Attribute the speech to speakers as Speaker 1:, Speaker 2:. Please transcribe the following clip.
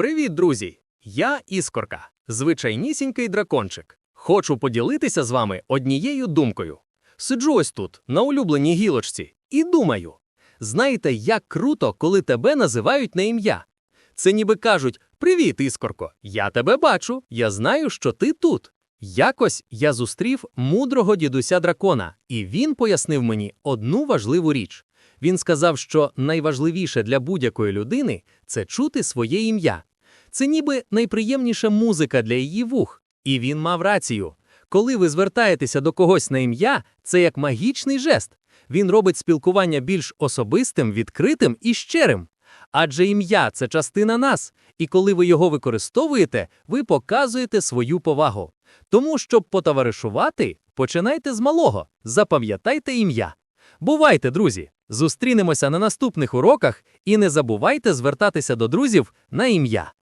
Speaker 1: Привіт, друзі! Я Іскорка, звичайнісінький дракончик. Хочу поділитися з вами однією думкою. Сиджу ось тут, на улюбленій гілочці, і думаю: знаєте, як круто, коли тебе називають на ім'я. Це ніби кажуть: Привіт, Іскорко, я тебе бачу, я знаю, що ти тут. Якось я зустрів мудрого дідуся дракона, і він пояснив мені одну важливу річ. Він сказав, що найважливіше для будь-якої людини це чути своє ім'я. Це ніби найприємніша музика для її вух. І він мав рацію. Коли ви звертаєтеся до когось на ім'я, це як магічний жест. Він робить спілкування більш особистим, відкритим і щирим. Адже ім'я це частина нас, і коли ви його використовуєте, ви показуєте свою повагу. Тому, щоб потоваришувати, починайте з малого, запам'ятайте ім'я. Бувайте, друзі! Зустрінемося на наступних уроках і не забувайте звертатися до друзів на ім'я.